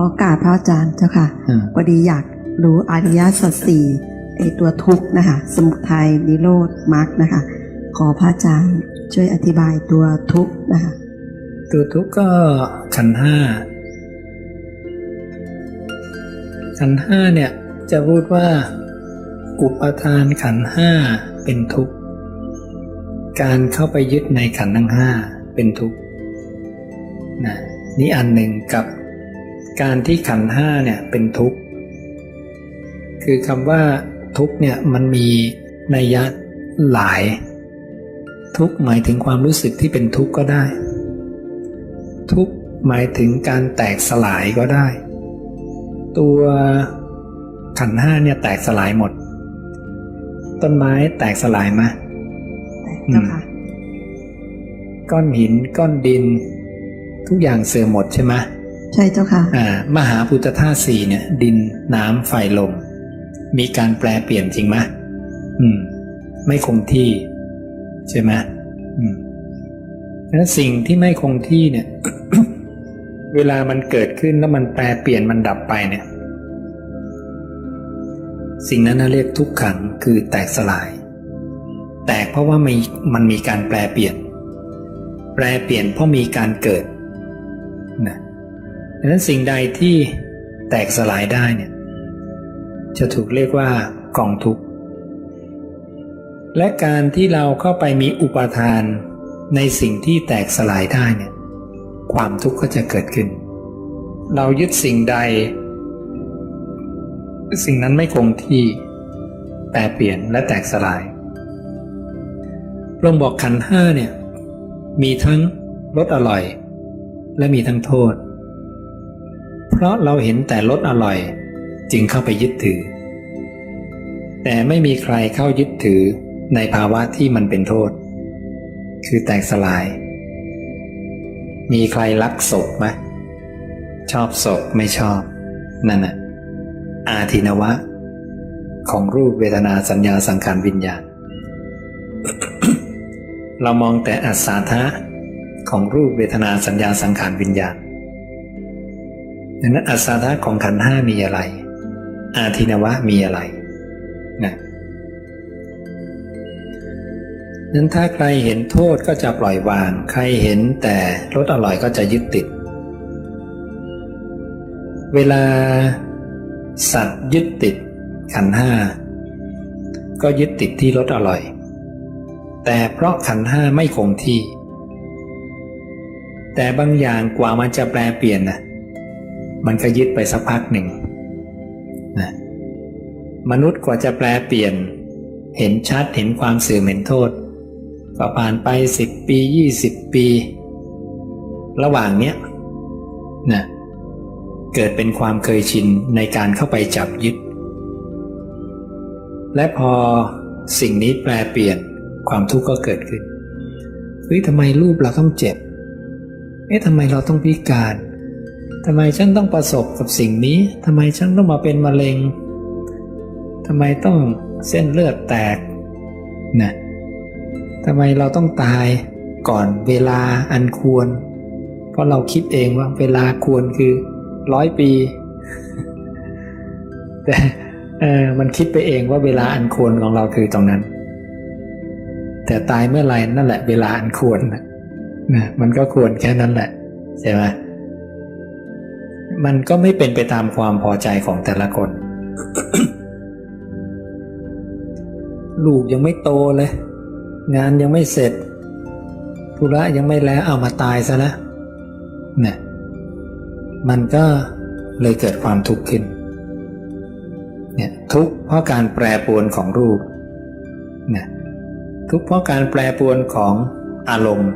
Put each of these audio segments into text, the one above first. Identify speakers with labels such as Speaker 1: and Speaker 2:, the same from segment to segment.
Speaker 1: อโอกาสพระอาจารย์เจ้าค่ะ
Speaker 2: อืม
Speaker 1: พอดีอยากรู้อริยสัจสี่ไอตัวทุกข์นะคะ สมุทัยนิโรธมรรคนะคะ ขอพระอาจารย์ช่วยอธิบายตัวทุกข์นะคะ
Speaker 2: ตัวทุกข์ก็ขันธ์ห้าขันธ์ห้าเนี่ยจะพูดว่า อุปทานขันธ์ห้าเป็นทุกข์ การเข้าไปยึดในขันธ์ทั้งห้าเป็นทุกข์นะนี่อันหนึ่งกับ การที่ขันธ์ห้าเนี่ยเป็นทุกข์ คือคำว่าทุกข์เนี่ยมันมีนัยยะหลาย ทุกข์หมายถึงความรู้สึกที่เป็นทุกข์ก็ได้ ทุกข์หมายถึงการแตกสลายก็ได้ ตัวขันธ์ห้าเนี่ยแตกสลายหมด ต้นไม้แตกสลายมา
Speaker 1: แต่เจ้าค่ะ
Speaker 2: ก้อนหินก้อนดิน ทุกอย่างเสื่อมหมดใช่ไหม
Speaker 1: ใใช่เจ้าค่ะ
Speaker 2: อ่ามหาพุทธธาตุสี่เนี่ย ดินน้ำไฟลม มีการแปลเปลี่ยนจริงไหมอืม ไม่คงที่ ใช่ไหมอืมแล้วสิ่งที่ไม่คงที่เนี่ย เวลามันเกิดขึ้นแล้วมันแปลเปลี่ยนมันดับไปเนี่ย สิ่งนั้นเรียกทุกขังคือแตกสลาย แตกเพราะว่ามีมันมีการแปลเปลี่ยน แปลเปลี่ยนเพราะมีการเกิดนะ ดังนั้นสิ่งใดที่แตกสลายได้เนี่ยจะถูกเรียกว่ากองทุกข์ และการที่เราเข้าไปมีอุปทานในสิ่งที่แตกสลายได้เนี่ยความทุกข์ก็จะเกิดขึ้น เรายึดสิ่งใด สิ่งนั้นไม่คงที่แปรเปลี่ยนและแตกสลายพระองค์บอกขันห้าเนี่ยมีทั้งรสอร่อย และมีทั้งโทษ เพราะเราเห็นแต่รสอร่อย จึงเข้าไปยึดถือ แต่ไม่มีใครเข้ายึดถือในภาวะที่มันเป็นโทษ คือแตกสลาย มีใครรักศพไหมชอบศพไม่ชอบ นั่นน่ะ อาทินวะ ของรูปเวทนาสัญญาสังขารวิญญาณ เรามองแต่อัศาธะของรูปเวทนาสัญญาสังขารวิญญาณ ดังนั้นอัศาธะของขันธ์ห้ามีอะไร อาทินวะมีอะไรนะนั้นถ้าใครเห็นโทษก็จะปล่อยวาง ใครเห็นแต่รสอร่อยก็จะยึดติด เวลาสัตว์ยึดติดขันธ์ห้าก็ยึดติดที่รสอร่อย แต่เพราะขันธ์ห้าไม่คงที่ แต่บางอย่างกว่ามันจะแปลเปลี่ยนนะ มันก็ยึดไปสักพักหนึ่งนะมนุษย์กว่าจะแปลเปลี่ยน เห็นชัดเห็นความเสื่อมเห็นโทษ ก็ผ่านไปสิบปียี่สิบปี ระหว่างเนี้ยนะเกิดเป็นความเคยชินในการเข้าไปจับยึด และพอสิ่งนี้แปลเปลี่ยนความทุกข์ก็เกิดขึ้นเฮ้ยทำไมรูปเราต้องเจ็บ เอ๊ะทำไมเราต้องพิการ ทำไมฉันต้องประสบกับสิ่งนี้ทำไมฉันต้องมาเป็นมะเร็งทำไมต้องเส้นเลือดแตกนะทำไมเราต้องตายก่อนเวลาอันควร เพราะเราคิดเองว่าเวลาควรคือร้อยปี แต่เออมันคิดไปเองว่าเวลาอันควรของเราคือตรงนั้น แต่ตายเมื่อไหร่นั่นแหละ เวลาอันควรนะมันก็ควรแค่นั้นแหละใช่ไหม มันก็ไม่เป็นไปตามความพอใจของแต่ละคน ลูกยังไม่โตเลย งานยังไม่เสร็จธุระยังไม่แล้วเอามาตายซะแล้วเนี่ยมันก็เลยเกิดความทุกข์ขึ้นเนี่ยทุกข์เพราะการแปรปรวนของรูปเนี่ยทุกข์เพราะการแปรปรวนของอารมณ์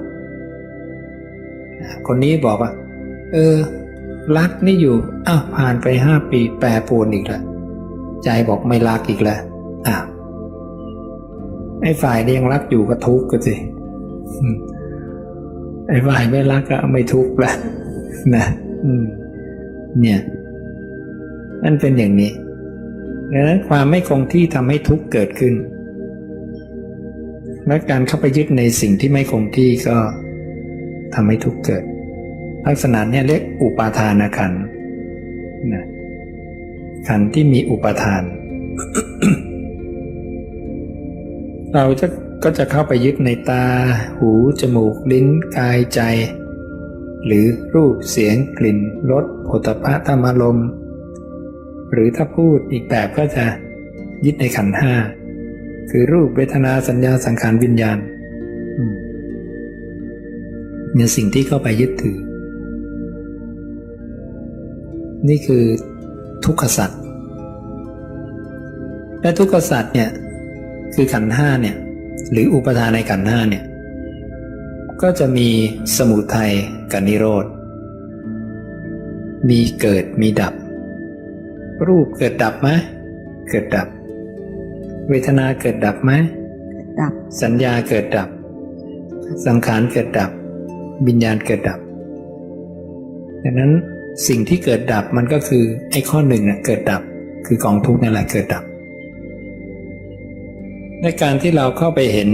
Speaker 2: คนนี้บอกว่า เออ รักนี่อยู่อ้าวผ่านไปห้าปีแปรปรวนอีกแล้วใจบอกไม่รักอีกแล้วอ้าวไอ้ฝ่ายที่ยังรักอยู่ก็ทุกข์ก็สิไอ้ฝ่ายไม่รักก็ไม่ทุกข์แล้วนะเนี่ยนั่นเป็นอย่างนี้ดังนั้นความไม่คงที่ทำให้ทุกข์เกิดขึ้น และการเข้าไปยึดในสิ่งที่ไม่คงที่ก็ทำให้ทุกข์เกิด ลักษณะเนี่ยเรียกอุปาทานขันนะขันที่มีอุปาทาน เราจะก็จะเข้าไปยึดในตา หู จมูก ลิ้น กายใจ หรือรูปเสียงกลิ่นรสโผฏฐะธรรมารมหรือถ้าพูดอีกแบบก็จะยึดในขันธ์ห้า คือรูปเวทนาสัญญาสังขารวิญญาณมเนี่ยสิ่งที่เข้าไปยึดถือ นี่คือทุกขสัตว์และทุกขสัตว์เนี่ยคือขันธ์ห้าเนี่ยหรืออุปทานในขันธ์ห้าเนี่ยก็จะมีสมุทัยกับนิโรธ มีเกิดมีดับ รูปเกิดดับไหมเกิดดับ เวทนาเกิดดับไหม
Speaker 1: ดับ
Speaker 2: สัญญาเกิดดับ สังขารเกิดดับวิญญาณเกิดดับดังนั้น สิ่งที่เกิดดับมันก็คือไอ้ข้อหนึ่งน่ะเกิดดับคือกองทุกข์นั่นแหละเกิดดับ ในการที่เราเข้าไปเห็น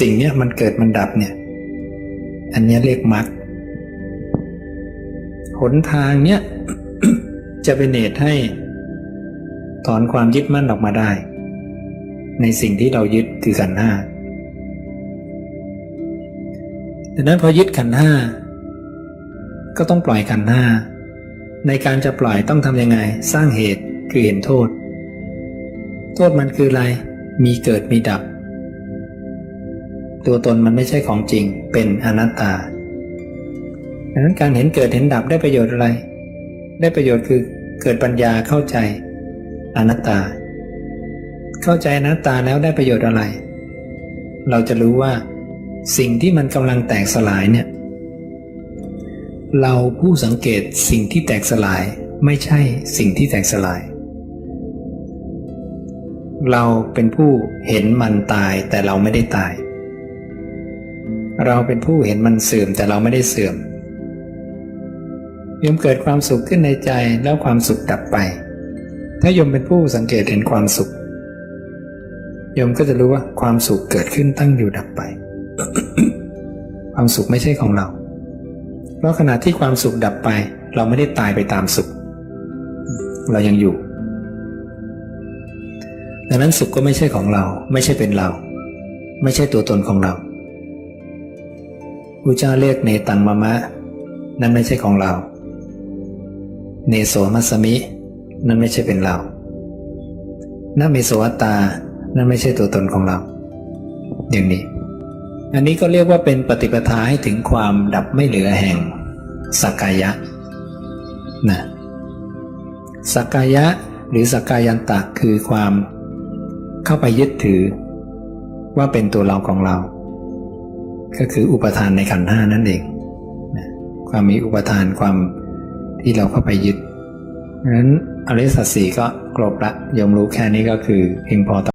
Speaker 2: สิ่งเนี้ยมันเกิดมันดับเนี่ย อันนี้เรียกมรรคหนทางเนี้ยจะเป็นเหตุให้ถอนความยึดมั่นออกมาได้ ในสิ่งที่เรายึดคือขันห้าดังนั้นพอยึดขันห้า ก็ต้องปล่อยขันห้า ในการจะปล่อยต้องทำยังไง สร้างเหตุคือเห็นโทษ โทษมันคืออะไร มีเกิดมีดับ ตัวตนมันไม่ใช่ของจริง เป็นอนัตตาดังนั้นการเห็นเกิดเห็นดับได้ประโยชน์อะไร ได้ประโยชน์คือเกิดปัญญาเข้าใจ อนัตตา เข้าใจอนัตตาแล้วได้ประโยชน์อะไร เราจะรู้ว่า สิ่งที่มันกำลังแตกสลายเนี่ย เราผู้สังเกตสิ่งที่แตกสลายไม่ใช่สิ่งที่แตกสลาย เราเป็นผู้เห็นมันตายแต่เราไม่ได้ตาย เราเป็นผู้เห็นมันเสื่อมแต่เราไม่ได้เสื่อมยมเกิดความสุขขึ้นในใจแล้วความสุขดับไป ถ้ายมเป็นผู้สังเกตเห็นความสุขยมก็จะรู้ว่าความสุขเกิดขึ้นตั้งอยู่ดับไป ความสุขไม่ใช่ของเรา เพราะขณะที่ความสุขดับไป เราไม่ได้ตายไปตามสุข เรายังอยู่ ดังนั้นสุขก็ไม่ใช่ของเรา ไม่ใช่เป็นเรา ไม่ใช่ตัวตนของเราพระเจ้าเรียกเนตังมะมะ นั่นไม่ใช่ของเรา เนโสมัสมิ นั่นไม่ใช่เป็นเรานาเมโสวตา นั่นไม่ใช่ตัวตนของเรา อย่างนี้ อันนี้ก็เรียกว่าเป็นปฏิปทาให้ถึงความดับไม่เหลือแห่งสักกายะนะสักกายะหรือสักกายันตะคือความเข้าไปยึดถือ ว่าเป็นตัวเราของเรา ก็คืออุปทานในขันธ์ห้านั่นเองนะความมีอุปทานความที่เราเข้าไปยึดนั้นอริสัจสี่ก็ครบละยมรู้แค่นี้ก็คือเพียงพอ